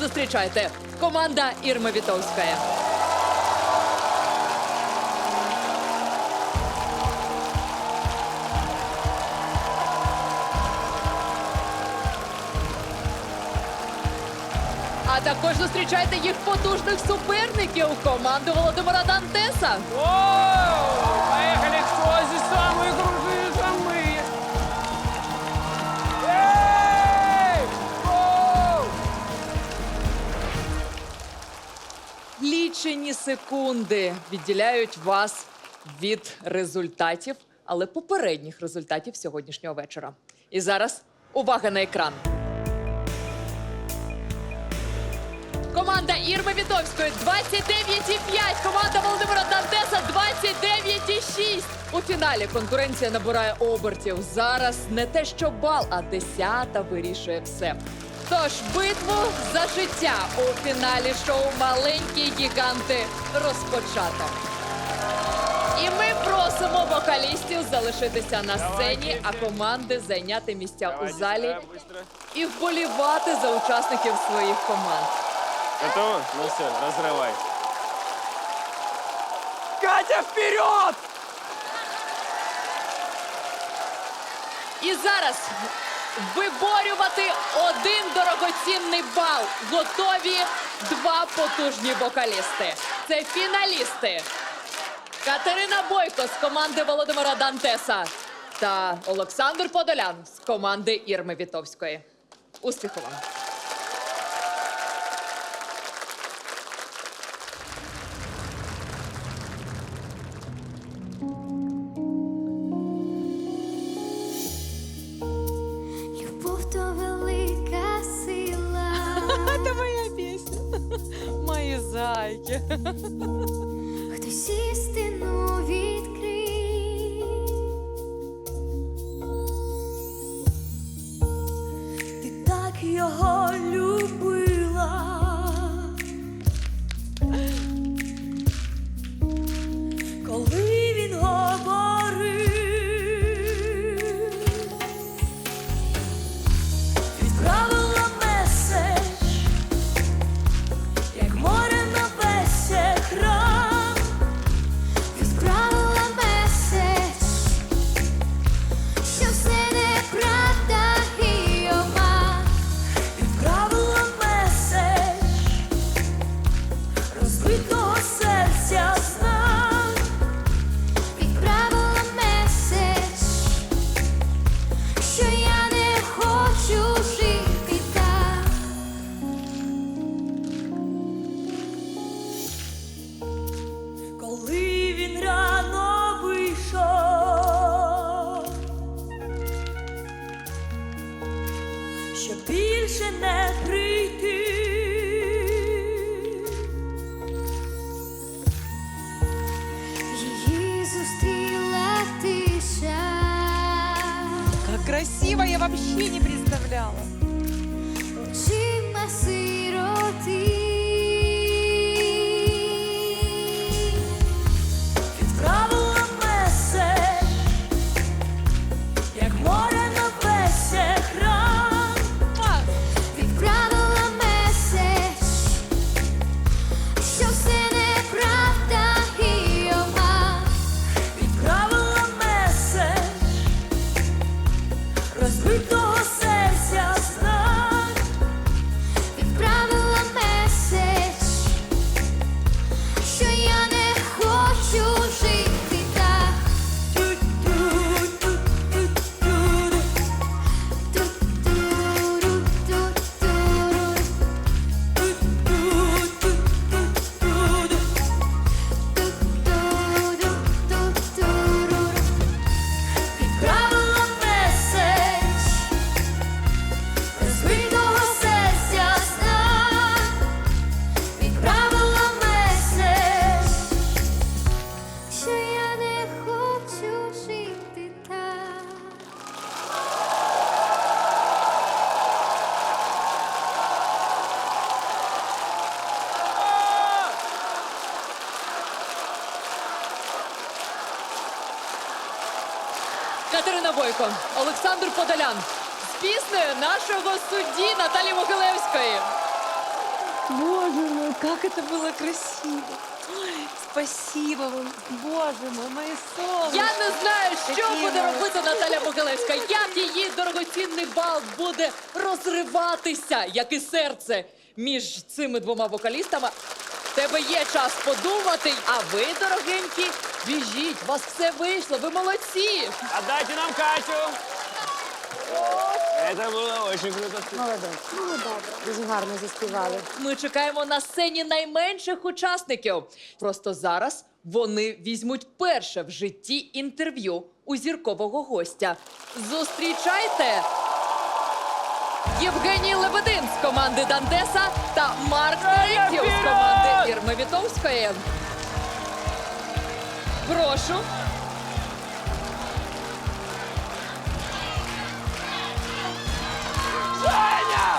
Зустрічайте команда Ірми Вітовської. А також зустрічайте їх потужних суперників команду Володимира Дантеса. Секунди відділяють вас від результатів, але попередніх результатів сьогоднішнього вечора. І зараз увага на екран. Команда Ірми Вітовської 29,5. Команда Володимира Дантеса 29,6. У фіналі конкуренція набирає обертів. Зараз не те, що бал, а десята вирішує все. Тож битву за життя у фіналі шоу Маленькі гіганти розпочато. І ми просимо вокалістів залишитися на сцені, а команди зайняти місця у залі і вболівати за учасників своїх команд. Готово? Ну все, разрывай. Катя, вперед! І зараз виборювати один дорогоцінний бал. Готові два потужні вокалісти. Це фіналісти Катерина Бойко з команди Володимира Дантеса та Олександр Подолян з команди Ірми Вітовської. Успіху вам! Зайки. Хтось істину відкрив. не прийти. Її зустріла тиша. Как красиво, я вообще не представляла. Бойко, Олександр Подолян з піснею нашого судді Наталі Могилевської. Боже мой, как это было красиво. Ой, спасибо вам, боже мой, мои солнышки. Я не знаю, що Такі буде молодці. робити Наталя Могилевська. Як її дорогоцінний бал буде розриватися, як і серце між цими двома вокалістами. В тебе є час подумати, а ви, дорогенькі, біжіть, у вас все вийшло, ви молодці. Отдайте нам Катю. Это было очень круто. Молодець. Ну, добре. Дуже гарно заспівали. Ми чекаємо на сцені найменших учасників. Просто зараз вони візьмуть перше в житті інтерв'ю у зіркового гостя. Зустрічайте! Євгеній Лебедин з команди Дандеса та Марк Терентьєв з команди Ірми Вітовської. Прошу.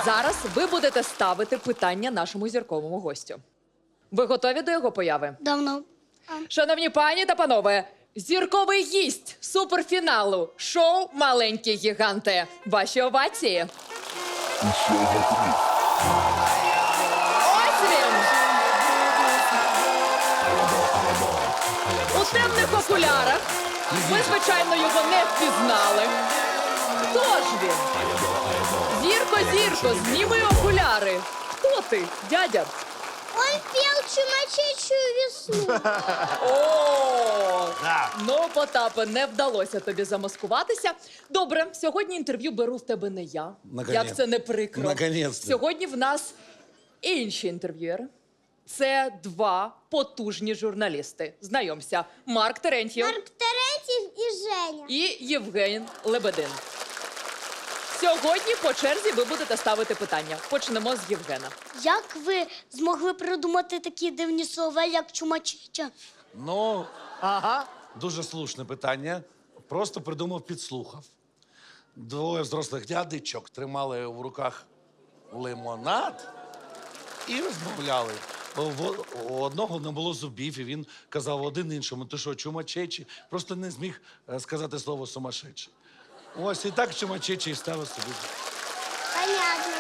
Зараз ви будете ставити питання нашому зірковому гостю. Ви готові до його появи? Давно. Шановні пані та панове, зірковий гість суперфіналу шоу Маленькі гіганти. Ваші овації. У темних окулярах. Ви, звичайно, його не впізнали. Хто ж він? Зірко, зірко, зніми окуляри. Хто ти, дядя? Он пел чумачечую весну. О! Ну, Потапе, не вдалося тобі замаскуватися. Добре, сьогодні інтерв'ю беру в тебе не я. Наконець. Як це не прикро. Наконець-то. Сьогодні в нас інші інтерв'юери. Це два потужні журналісти. Знайомся, Марк Терентьєв Марк Терентьев и Женя. і Євген Лебедин. Сьогодні по черзі ви будете ставити питання. Почнемо з Євгена. Як ви змогли придумати такі дивні слова, як чумачеча? Ну, ага. дуже слушне питання. Просто придумав, підслухав. Двоє взрослих дядечок тримали в руках лимонад і розмовляли. В- У одного не було зубів, і він казав один іншому, ти що, чумачечі? Просто не зміг е, сказати слово сумасшедший. Ось і так чумачечі і ставив собі. Понятно.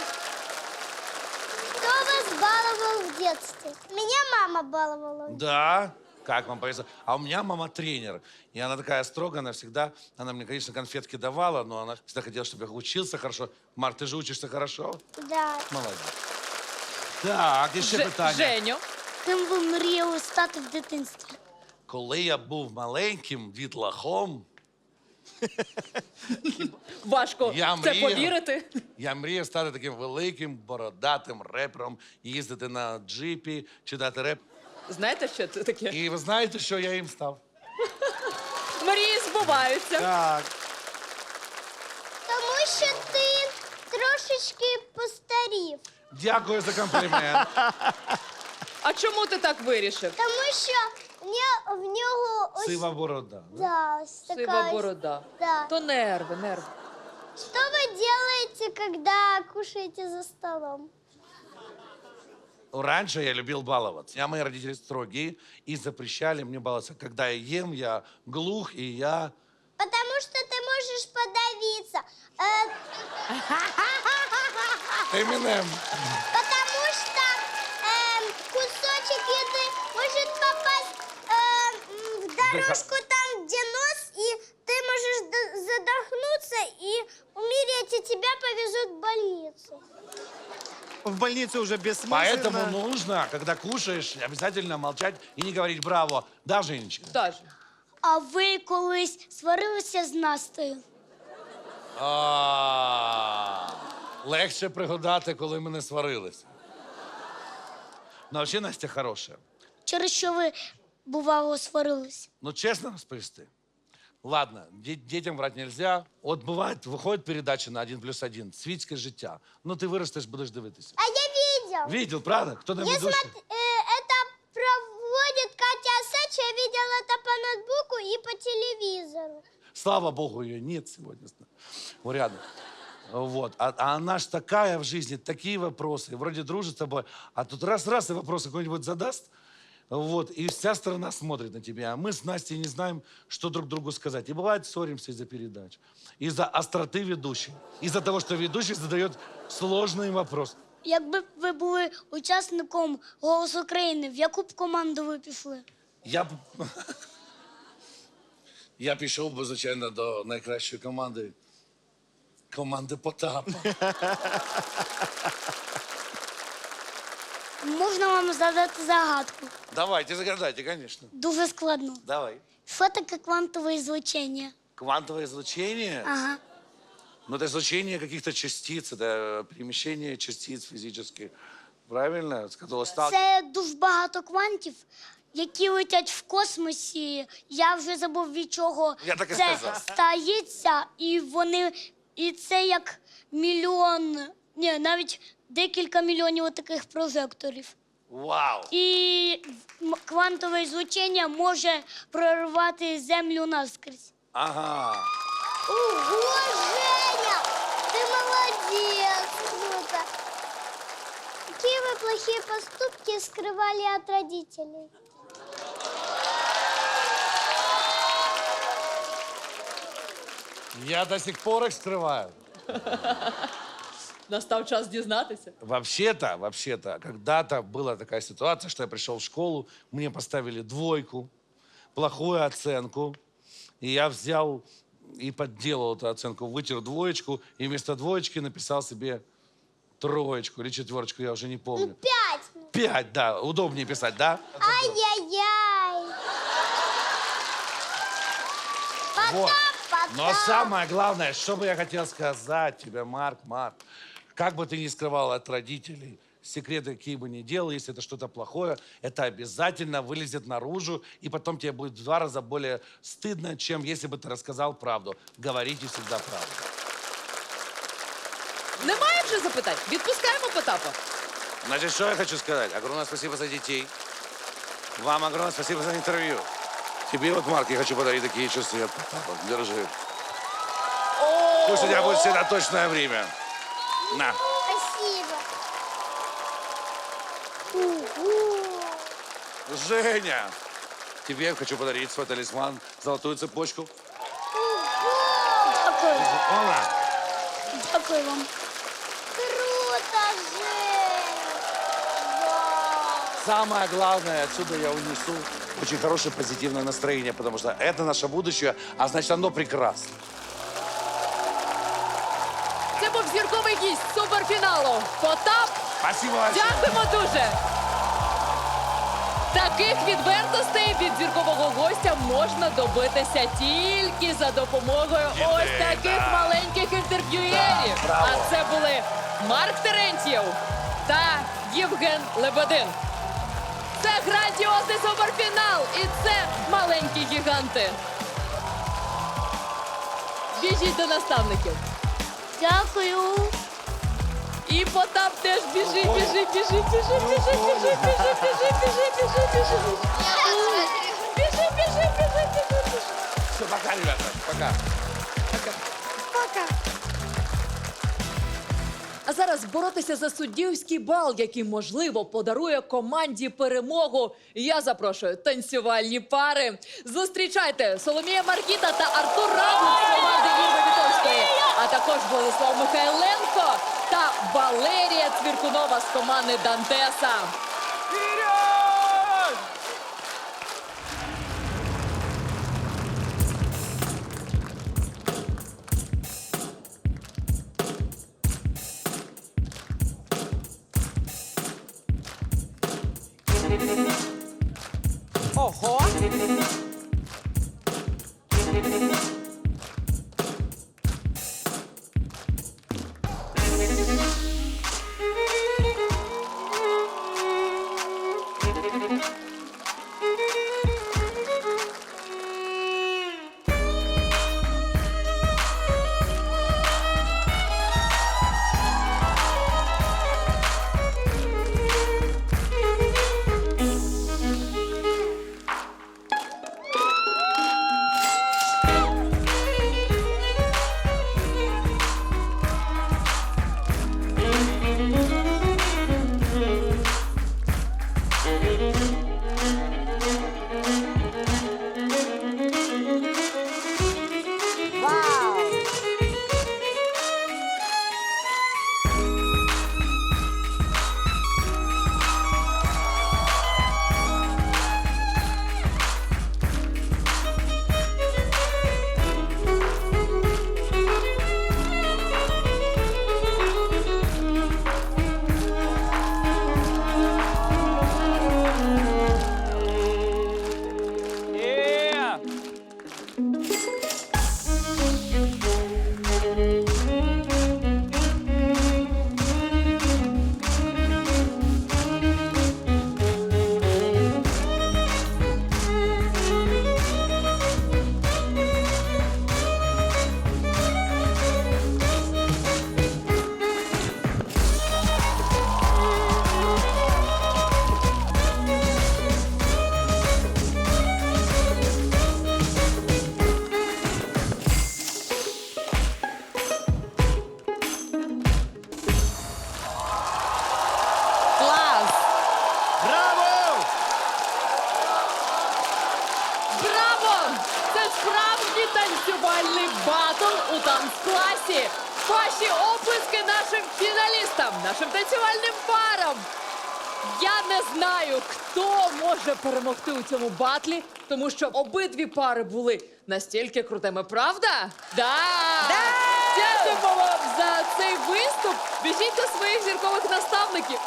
Кто вас баловал в детстве? Меня мама баловала. Да, как вам повезло. А у меня мама тренер. И она такая строгая, она всегда, она мне, конечно, конфетки давала, но она всегда хотела, чтобы я учился хорошо. Марк, ты же учишься хорошо? Да. Молодець. Так, і ще Же- питання. Женю. Ким ви мріяли стати в дитинстві? Коли я був маленьким дітлахом, Важко Я це мріяв. повірити. я мріяв стати таким великим, бородатим репером, їздити на джипі, читати реп. Знаєте, що це таке? І ви знаєте, що я їм став? Мрії збуваються. Так. Тому що ти трошечки постарів. Дякую за комплімент. А чому ти так вирішив? Тому що в нього, в нього ось... Сива борода. Да, ось така Сива ось- борода. Да. То нерви, нерви. Что вы делаете, когда кушаете за столом? Раньше я любил баловаться. А мои родители строгие и запрещали мне баловаться. Когда я ем, я глух, и я... Потому что ты можешь подавиться. Э, Эминем. потому что эм, кусочек еды может попасть эм, в дорожку там, где нос, и ты можешь задохнуться и умереть, и тебя повезут в больницу. В больнице уже бессмысленно. Поэтому нужно, когда кушаешь, обязательно молчать и не говорить «браво». Да, Женечка? Даже. А ви колись сварилися з Настею? А, Легше пригадати, коли ми не сварилися. Ну, взагалі, Настя хороша. Через що ви, бувало, сварились? Ну, честно розповісти. Ладно, де- детям врать нельзя. От буває, виходить передача на 1 плюс 1, світське життя. Ну, ти виростеш, будеш дивитися. А я видел. Видел, правда? Кто там Я ведущий? смотр- э, это проводит Катя Асач, я видела это по ноутбуку и по телевизору. Слава богу, ее нет сегодня вот рядом. Вот. А, а она ж такая в жизни, такие вопросы. Вроде дружит с тобой, а тут раз-раз и вопрос какой-нибудь задаст. Вот, и вся страна смотрит на тебя. А мы с Настей не знаем, что друг другу сказать. И бывает, ссоримся из-за передач. Из-за остроты ведущей. Из-за того, что ведущий задает сложные вопросы. якби ви були учасником «Голос України», в яку б команду ви пішли? Я б. Я пішов би, звичайно, до найкращої команди. Команди Потапа. Можна вам задати загадку? Давайте, загадайте, конечно. Дуже складно. Давай. Що таке квантове излучення? Квантовое излучение? Ага. Ну, это излучение каких-то частиц, это перемещение частиц физических. Правильно? С которого стал... Це дуже багато квантів, які летять в космосі. Я вже забув від чого Я так і це сказав. стається, і вони і це як мільйон, ні, навіть декілька мільйонів таких прожекторів. Вау! І м- квантове излучення може прорвати землю наскрізь. Ага. Ого, Женя! Ты молодец! Круто! Какие вы плохие поступки скрывали от родителей? Я до сих пор их скрываю. Настав час дізнатися. Вообще-то, вообще-то, когда-то была такая ситуация, что я пришел в школу, мне поставили двойку, плохую оценку, и я взял и подделал эту оценку, вытер двоечку, и вместо двоечки написал себе троечку или четверочку, я уже не помню. Пять! Пять, да, удобнее писать, да? Ай-яй-яй! Вот. Потап, Но самое главное, что бы я хотел сказать тебе, Марк, Марк, как бы ты ни скрывал от родителей, секреты какие бы ни делал, если это что-то плохое, это обязательно вылезет наружу, и потом тебе будет в два раза более стыдно, чем если бы ты рассказал правду. Говорите всегда правду. Немає вже запитань? Відпускаємо Потапа. Значит, что я хочу сказать? Огромное спасибо за детей. Вам огромное спасибо за интервью. Тебе вот, Марк, я хочу подарить такие часы от Потапа. Держи. Пусть у тебя будет всегда точное время. На. Спасибо! Ого! Женя, тебе хочу подарить свой талисман, золотую цепочку. Дякую, Ола. дякую вам. Круто, Жень! Самое главное, отсюда я унесу очень хорошее позитивное настроение, потому что это наше будущее, а значит, оно прекрасно. Це був зірковий гість суперфіналу. Потап Спасибо большое. Дякуємо дуже! Таких відвертостей від зіркового гостя можна добитися тільки за допомогою Дітей, ось таких да. маленьких інтерв'юєрів. Да, браво. а це були Марк Терентьєв та Євген Лебедин. Це грандіозний суперфінал, і це маленькі гіганти. Біжіть до наставників. Дякую! І Потап теж біжить, біжить, біжить, біжить, біжить, біжить, біжить, біжить, біжить, біжить, біжить. Біжить, біжить, біжить, біжить, біжить. Все, пока, ребята, пока. А зараз боротися за суддівський бал, який можливо подарує команді перемогу. Я запрошую танцювальні пари. Зустрічайте Соломія Маркіта та Артур Равлик з команди Ірми Вітовської, а також Владислав Михайленко та Валерія Цвіркунова з команди Дантеса. Ого! Справжній танцювальний батл у танцкласі. Ваші оплески нашим фіналістам, нашим танцювальним парам. Я не знаю, хто може перемогти у цьому батлі, тому що обидві пари були настільки крутими, правда? Да! Дякуємо вам за цей виступ. Біжіть до своїх зіркових наставників.